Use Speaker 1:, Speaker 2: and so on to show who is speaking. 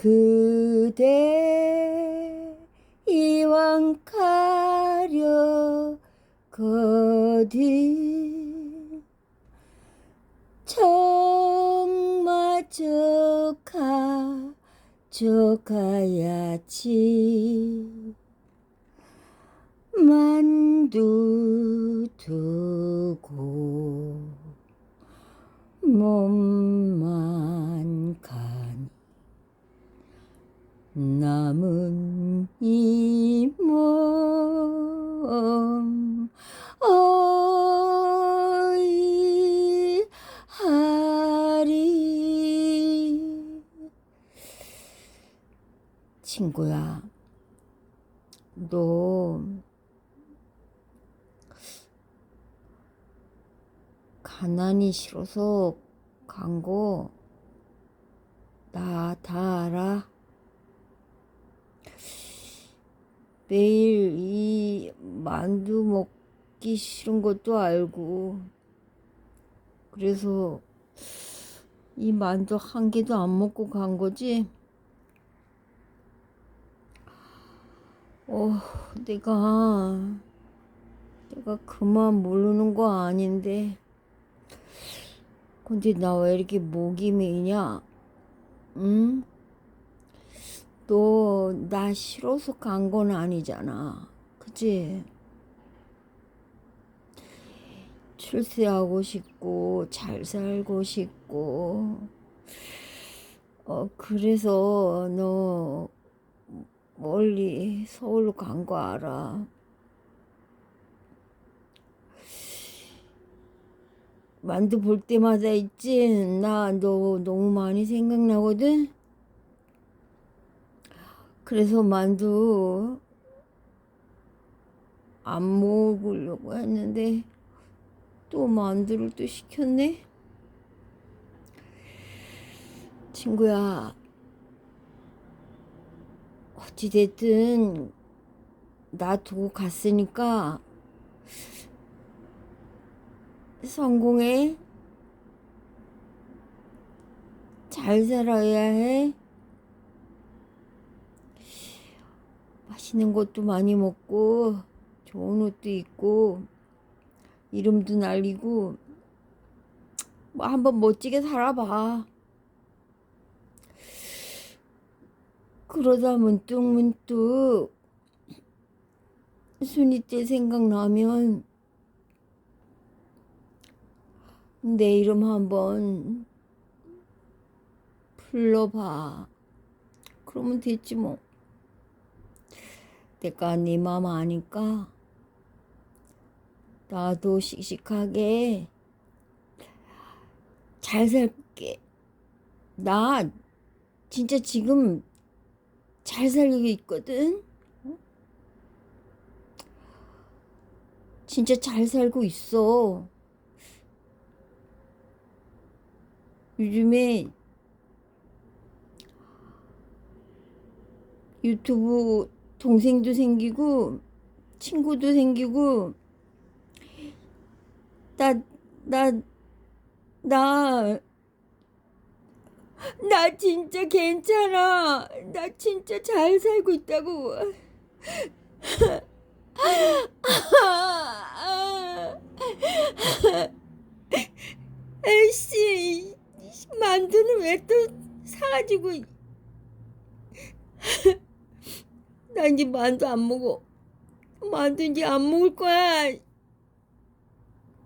Speaker 1: 그대 이왕 가려 거든 정마저 가져가야지. 만두 두고 남은 이 몸 어이 하리 친구야 너 가난이 싫어서 간 거 나 다 알아. 매일 이 만두 먹기 싫은 것도 알고. 그래서 이 만두 한 개도 안 먹고 간 거지. 어, 내가, 내가 그만 모르는 거 아닌데. 근데 나 왜 이렇게 목이 메이냐? 응? 너 나 싫어서 간 건 아니잖아. 그치? 출세하고 싶고, 잘 살고 싶고, 어, 그래서 너 멀리 서울로 간 거 알아. 만두 볼 때마다 있지? 나 너 너무 많이 생각나거든? 그래서 만두 안 먹으려고 했는데 또 만두를 또 시켰네? 친구야, 어찌됐든 나 두고 갔으니까 성공해. 잘 살아야 해. 맛있는 것도 많이 먹고, 좋은 옷도 입고, 이름도 날리고, 뭐 한번 멋지게 살아봐. 그러다 문득 문득 순이 때 생각나면 내 이름 한번 불러봐. 그러면 됐지 뭐. 내가 네 맘 아니까 나도 씩씩하게 잘 살게. 나 진짜 지금 잘 살고 있거든. 어? 진짜 잘 살고 있어. 요즘에 유튜브 동생도 생기고 친구도 생기고 나 나 나 나 진짜 괜찮아. 나 진짜 잘 살고 있다고. 에이씨, 만두는 왜 또 사가지고. 나 이제 만두 안 먹어. 만두 이제 안 먹을 거야.